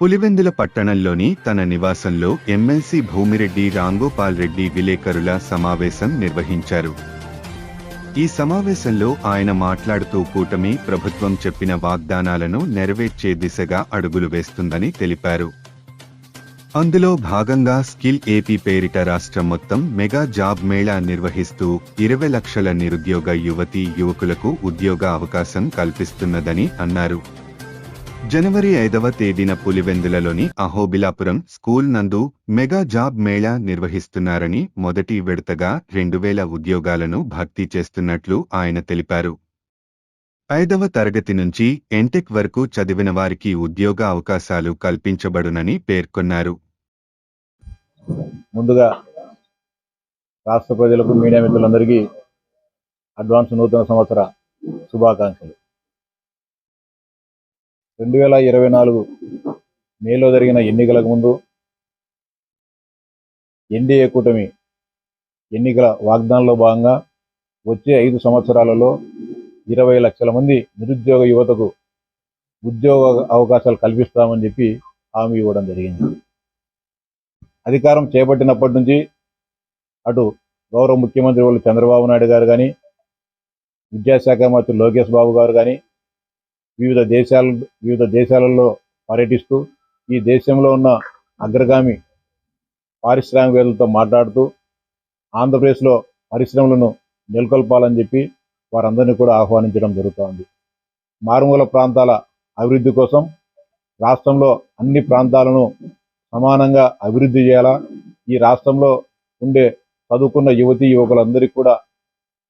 పులివెందుల పట్టణంలోని తన నివాసంలో ఎమ్మెల్సీ భూమిరెడ్డి రాంగోపాల్ రెడ్డి విలేకరుల సమావేశం నిర్వహించారు. ఈ సమావేశంలో ఆయన మాట్లాడుతూ కూటమి ప్రభుత్వం చెప్పిన వాగ్దానాలను నెరవేర్చే దిశగా అడుగులు వేస్తుందని తెలిపారు. అందులో భాగంగా స్కిల్ ఏపీ పేరిట రాష్ట్రం మొత్తం మెగా జాబ్ మేళా నిర్వహిస్తూ ఇరవై లక్షల నిరుద్యోగ యువతీ యువకులకు ఉద్యోగ అవకాశం కల్పిస్తున్నదని అన్నారు. జనవరి ఐదవ తేదీన పులివెందులలోని అహోబిలాపురం స్కూల్ నందు మెగా జాబ్ మేళా నిర్వహిస్తున్నారని మొదటి విడతగా రెండు వేల ఉద్యోగాలను భర్తీ చేస్తున్నట్లు ఆయన తెలిపారు. ఐదవ తరగతి నుంచి ఎంటెక్ వరకు చదివిన వారికి ఉద్యోగ అవకాశాలు కల్పించబడునని పేర్కొన్నారు. ముందుగా రాష్ట్ర ప్రజలకు మీడియా మిత్రులందరికీ అడ్వాన్స్ నూతన సంవత్సర శుభాకాంక్షలు. రెండు వేల ఇరవై నాలుగు మేలో జరిగిన ఎన్నికలకు ముందు ఎన్డీఏ కూటమి ఎన్నికల వాగ్దానంలో భాగంగా వచ్చే ఐదు సంవత్సరాలలో ఇరవై లక్షల మంది నిరుద్యోగ యువతకు ఉద్యోగ అవకాశాలు కల్పిస్తామని చెప్పి హామీ ఇవ్వడం జరిగింది. అధికారం చేపట్టినప్పటి నుంచి అటు గౌరవ ముఖ్యమంత్రి వాళ్ళు చంద్రబాబు నాయుడు గారు కానీ విద్యాశాఖ మంత్రి లోకేష్ బాబు గారు కానీ వివిధ దేశాల వివిధ దేశాలలో పర్యటిస్తూ ఈ దేశంలో ఉన్న అగ్రగామి పారిశ్రామికవేత్తలతో మాట్లాడుతూ ఆంధ్రప్రదేశ్లో పరిశ్రమలను నెలకొల్పాలని చెప్పి వారందరినీ కూడా ఆహ్వానించడం జరుగుతోంది. మారుమూల ప్రాంతాల అభివృద్ధి కోసం రాష్ట్రంలో అన్ని ప్రాంతాలను సమానంగా అభివృద్ధి చేయాలా? ఈ రాష్ట్రంలో ఉండే చదువుకున్న యువతీ యువకులందరికీ కూడా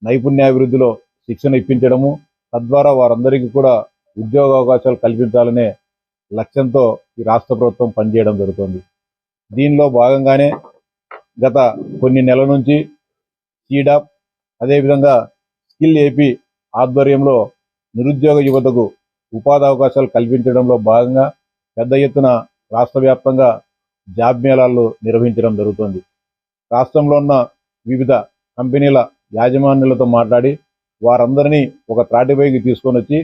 నైపుణ్యాభివృద్ధిలో శిక్షణ ఇప్పించడము తద్వారా వారందరికీ కూడా ఉద్యోగ అవకాశాలు కల్పించాలనే లక్ష్యంతో ఈ రాష్ట్ర ప్రభుత్వం పనిచేయడం జరుగుతుంది. దీనిలో భాగంగానే గత కొన్ని నెలల నుంచి సీడాప్ అదేవిధంగా స్కిల్ ఏపీ ఆధ్వర్యంలో నిరుద్యోగ యువతకు ఉపాధి అవకాశాలు కల్పించడంలో భాగంగా పెద్ద ఎత్తున రాష్ట్ర వ్యాప్తంగా జాబ్ మేళాలు నిర్వహించడం జరుగుతుంది. రాష్ట్రంలో ఉన్న వివిధ కంపెనీల యాజమాన్యులతో మాట్లాడి వారందరినీ ఒక త్రాటిపైకి తీసుకొని వచ్చి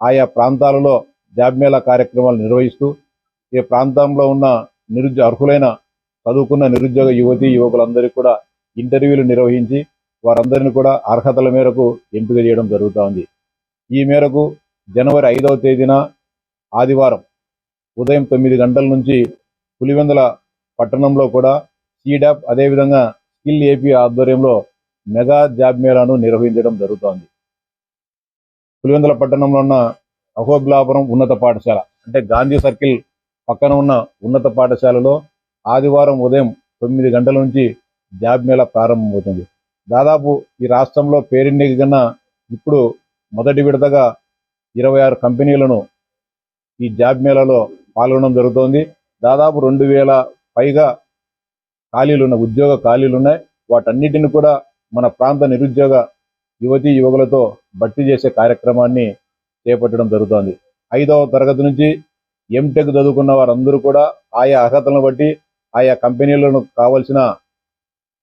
ఆయా ప్రాంతాలలో జాబ్ మేళా కార్యక్రమాలు నిర్వహిస్తూ ఈ ప్రాంతంలో ఉన్న నిరుద్యోగ అర్హులైన చదువుకున్న నిరుద్యోగ యువతి యువకులందరికీ కూడా ఇంటర్వ్యూలు నిర్వహించి వారందరిని కూడా అర్హతల మేరకు ఎంపిక చేయడం జరుగుతూ ఉంది. ఈ మేరకు జనవరి ఐదవ తేదీన ఆదివారం ఉదయం తొమ్మిది గంటల నుంచి పులివెందుల పట్టణంలో కూడా సీడాప్ అదేవిధంగా స్కిల్ ఏపీ ఆధ్వర్యంలో మెగా జాబ్ మేళాను నిర్వహించడం జరుగుతోంది పులివెందుల పట్టణంలో ఉన్న అహోబిలాపురం ఉన్నత పాఠశాల అంటే గాంధీ సర్కిల్ పక్కన ఉన్న ఉన్నత పాఠశాలలో ఆదివారం ఉదయం తొమ్మిది గంటల నుంచి జాబ్ మేళా ప్రారంభమవుతుంది. దాదాపు ఈ రాష్ట్రంలో పేరెన్నిక కన్నా ఇప్పుడు మొదటి విడతగా ఇరవై ఆరు కంపెనీలను ఈ జాబ్ మేళాలో పాల్గొనడం జరుగుతోంది. దాదాపు రెండు వేల పైగా ఖాళీలు ఉన్నాయి ఉద్యోగ ఖాళీలు ఉన్నాయి వాటన్నిటిని కూడా మన ప్రాంత నిరుద్యోగ యువతీ యువకులతో భర్తీ చేసే కార్యక్రమాన్ని చేపట్టడం జరుగుతోంది. ఐదవ తరగతి నుంచి ఎంటెక్ చదువుకున్న వారందరూ కూడా ఆయా అర్హతలను బట్టి ఆయా కంపెనీలను కావలసిన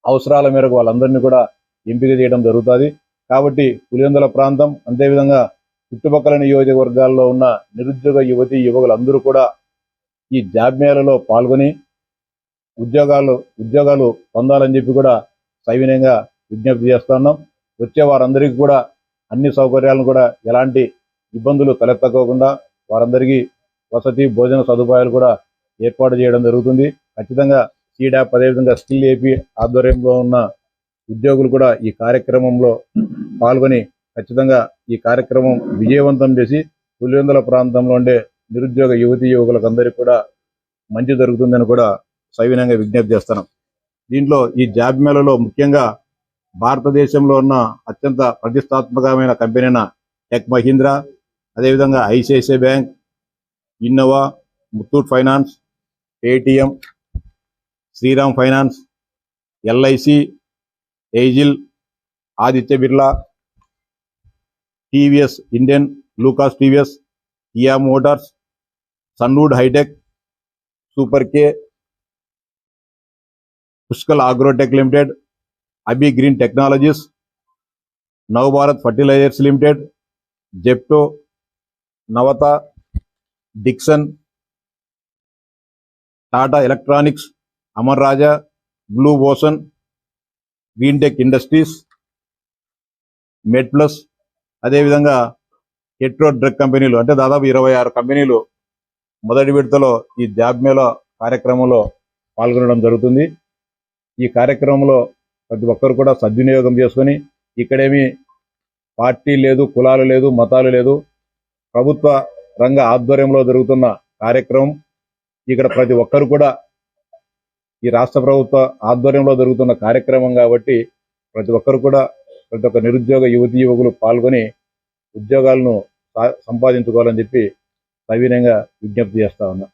అవసరాల మేరకు వాళ్ళందరినీ కూడా ఎంపిక చేయడం జరుగుతుంది. కాబట్టి పులివెందుల ప్రాంతం అంతేవిధంగా చుట్టుపక్కల నియోజకవర్గాల్లో ఉన్న నిరుద్యోగ యువతీ యువకులందరూ కూడా ఈ జాబ్ మేళలో పాల్గొని ఉద్యోగాలు ఉద్యోగాలు పొందాలని చెప్పి కూడా సవినయంగా విజ్ఞప్తి చేస్తున్నాం వచ్చే వారందరికీ కూడా అన్ని సౌకర్యాలను కూడా ఎలాంటి ఇబ్బందులు తలెత్తకోకుండా వారందరికీ వసతి భోజన సదుపాయాలు కూడా ఏర్పాటు చేయడం జరుగుతుంది. ఖచ్చితంగా సీడాప్ అదేవిధంగా స్కిల్ ఏపీ ఆధ్వర్యంలో ఉన్న ఉద్యోగులు కూడా ఈ కార్యక్రమంలో పాల్గొని ఖచ్చితంగా ఈ కార్యక్రమం విజయవంతం చేసి పులివెందుల ప్రాంతంలో ఉండే నిరుద్యోగ యువతీ యువకులకు అందరికీ కూడా మంచి జరుగుతుందని కూడా సవినంగా విజ్ఞప్తి చేస్తున్నాం. దీంట్లో ఈ జాబ్ మేళలో ముఖ్యంగా భారతదేశంలో ఉన్న అత్యంత ప్రతిష్టాత్మకమైన కంపెనీ అయిన టెక్ మహీంద్రా అదేవిధంగా ICICI Bank Innova Muthoot Finance ATM Shriram Finance LIC ఎయిజిల్ Aditya Birla TVS Indian Lucas TVS Kia Motors Sunwood Hitech Super K Pushkal Agrotech Limited Abhi Green Technologies Navabharat Fertilisers Limited Zepto Navata Dixon Tata Electronics Amar Raja Blue Ocean Greentech Industries Med Plus అదేవిధంగా Hetero drug కంపెనీలు అంటే దాదాపు ఇరవై ఆరు కంపెనీలు మొదటి విడతలో ఈ జాబ్ మేళ కార్యక్రమంలో పాల్గొనడం జరుగుతుంది. ఈ కార్యక్రమంలో ప్రతి ఒక్కరు కూడా సద్వినియోగం చేసుకొని ఇక్కడేమి పార్టీ లేదు కులాలు లేదు మతాలు లేదు. ప్రభుత్వ రంగ ఆధ్వర్యంలో జరుగుతున్న కార్యక్రమం ఇక్కడ ప్రతి ఒక్కరు కూడా ఈ రాష్ట్ర ప్రభుత్వ ఆధ్వర్యంలో జరుగుతున్న కార్యక్రమం కాబట్టి ప్రతి ఒక్కరు కూడా ప్రతి ఒక్క నిరుద్యోగ యువతి యువకులు పాల్గొని ఉద్యోగాలను సంపాదించుకోవాలని చెప్పి సవినయంగా విజ్ఞప్తి చేస్తా ఉన్నా.